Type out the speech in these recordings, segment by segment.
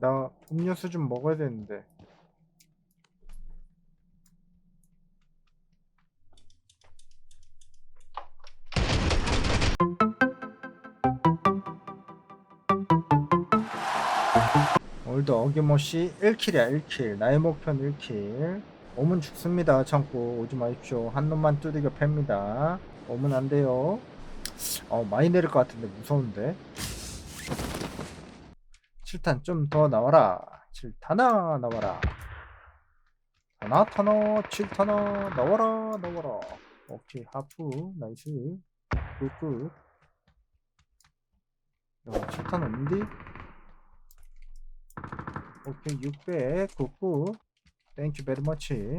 나 음료수 좀 먹어야 되는데. 오늘도 어김없이 1킬이야 1킬. 나의 목표는 1킬. 오면 죽습니다 참고. 오지 마십시오. 한 놈만 두들겨 팹니다. 오면 안 돼요. 어 많이 내릴 것 같은데 무서운데 7탄 좀 더 나와라. 7탄아 나와라. 타나 타나 7탄아 나와라 나와라. 오케이 하프. 나이스. 굿굿. 야 7탄 없는데? 오케이 600 굿굿. 땡큐 베리 머치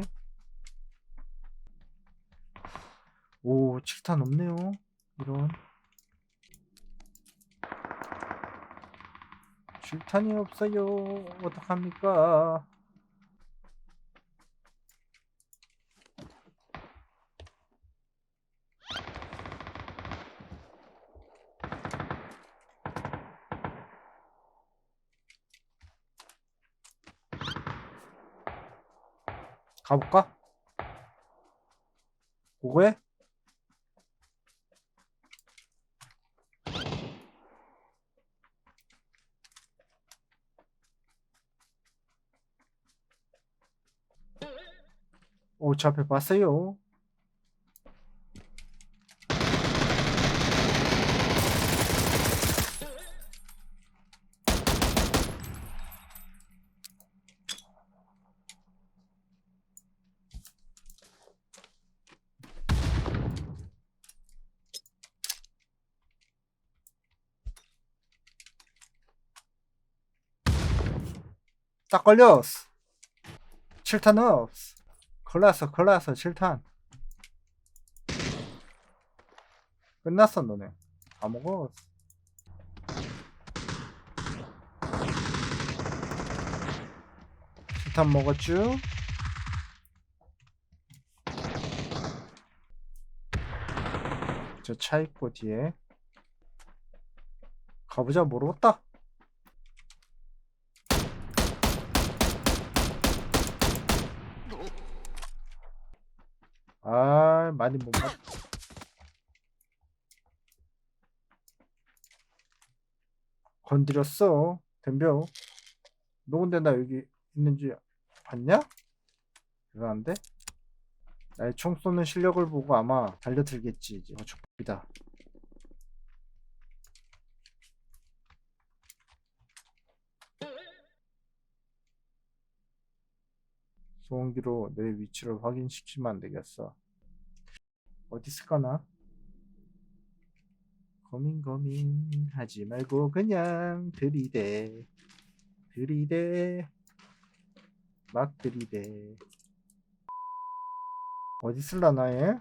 오 7탄 없네요. 이런 7탄이 없어요 어떡합니까 가볼까? 보고해? 오, 저 앞에 봤어요. 딱 걸렸어. 7탄 없어. 걸렸어, 걸렸어, 7탄. 끝났어, 너네. 다 먹었어. 칠탄 먹었쥬? 저 차 있고 뒤에 가보자 모르겠다 아 많이 못 맞. 건드렸어 덤벼 너 근데 나 여기 있는지 봤냐? 대단한데? 나의 총 쏘는 실력을 보고 아마 달려들겠지 이제 어, 족이다 소음기로 내 위치를 확인시키면 안 되겠어 어디 있을까나? 고민 고민 하지 말고 그냥 들이대 들이대 막 들이대 어디 있을라나 얘?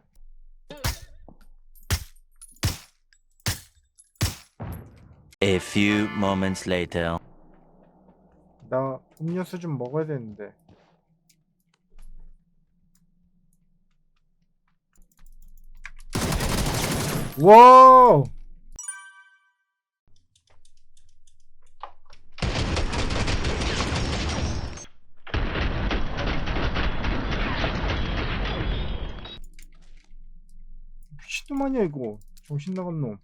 A few moments later. 나 음료수 좀 먹어야 되는데 와우. 미친놈 아니야 이거. 정신 나간 놈.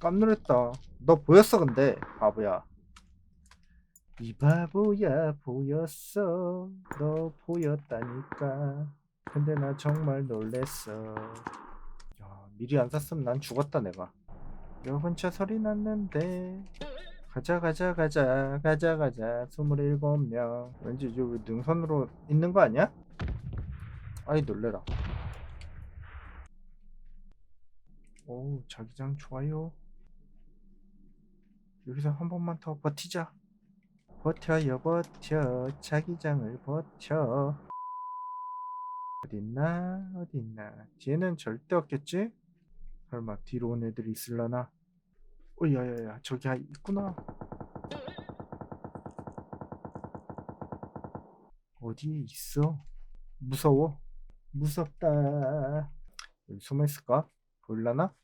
깜놀했다. 너 보였어 근데? 바보야. 이 바보야 보였어. 너 보였다니까. 근데 나 정말 놀랬어. 야 미리 안 샀으면 난 죽었다 내가. 여 근처 소리 났는데. 가자 가자 가자 가자 가자. 27명. 왠지 왜 능선으로 있는 거 아니야? 아이 놀래라. 오 자기장 좋아요. 여기서 한 번만 더 버티자. 버텨요 버텨. 자기장을 버텨. 어딨나 어딨나. 뒤에는 절대 없겠지? 설마 뒤로 온 애들이 있을라나? 어 야야야 저기 아- 있구나 어디에 있어? 무서워 무섭다 여기 숨어 있을까? 보일라나?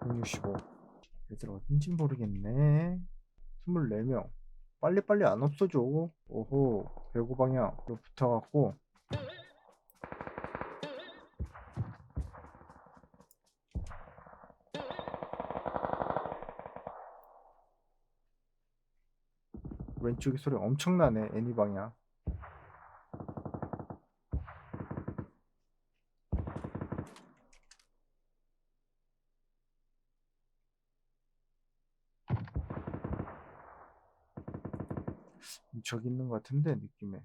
165 얘들 어딘지 모르겠네 24명. 빨리빨리 안 없어져. 오호, 배구 방향으로 붙어갖고. 왼쪽에 소리 엄청나네, 애니 방향. 저기 있는 것 같은데, 느낌에.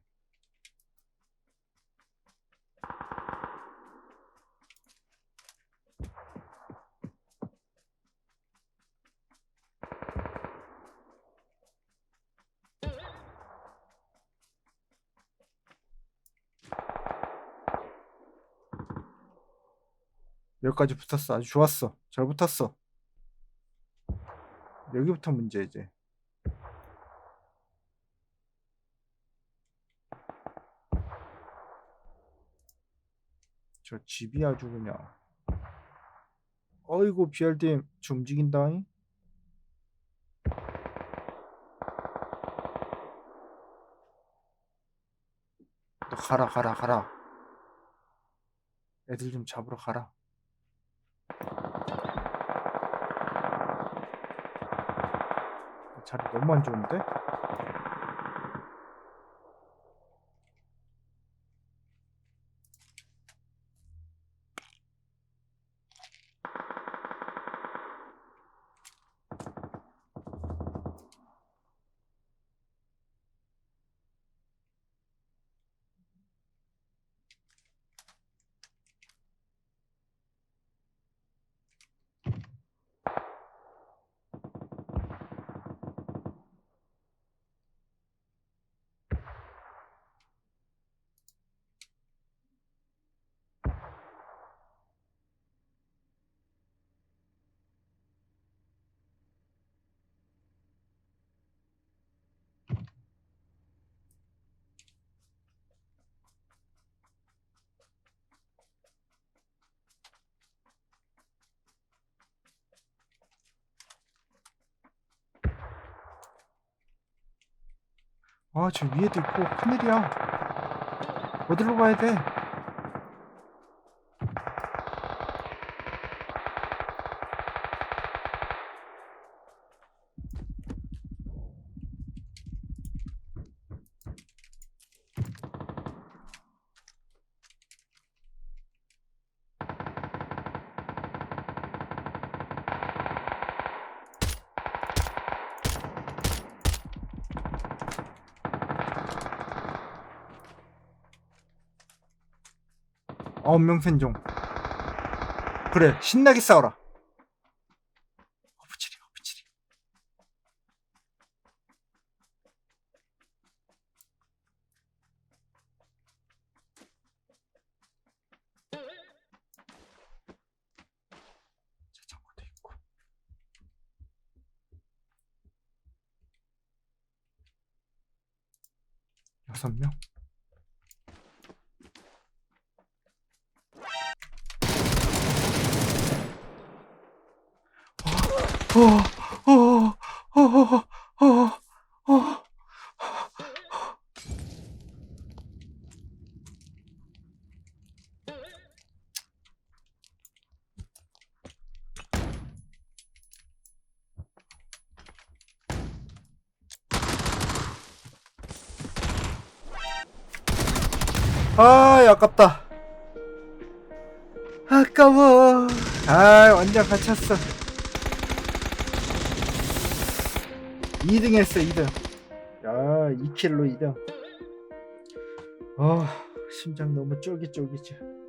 여기까지 붙었어. 아주 좋았어. 잘 붙었어. 여기부터 문제 이제. 저 집이 아주 그냥. 어이구 BRDM 좀 움직인다잉. 너 가라 가라 가라. 애들 좀 잡으러 가라. 자리 너무 안 좋은데? 아, 저 위에도 있고 큰일이야. 어디로 가야 돼? 아홉 명 생존. 그래, 신나게 싸워라. 어부치리, 어부치리. 자전거도 있고. 여섯 명. 아, 아깝다. 아까워. 아, 완전 갇혔어. 2등 했어 2등. 야 2킬로 2등. 아 심장 너무 쫄깃쫄깃해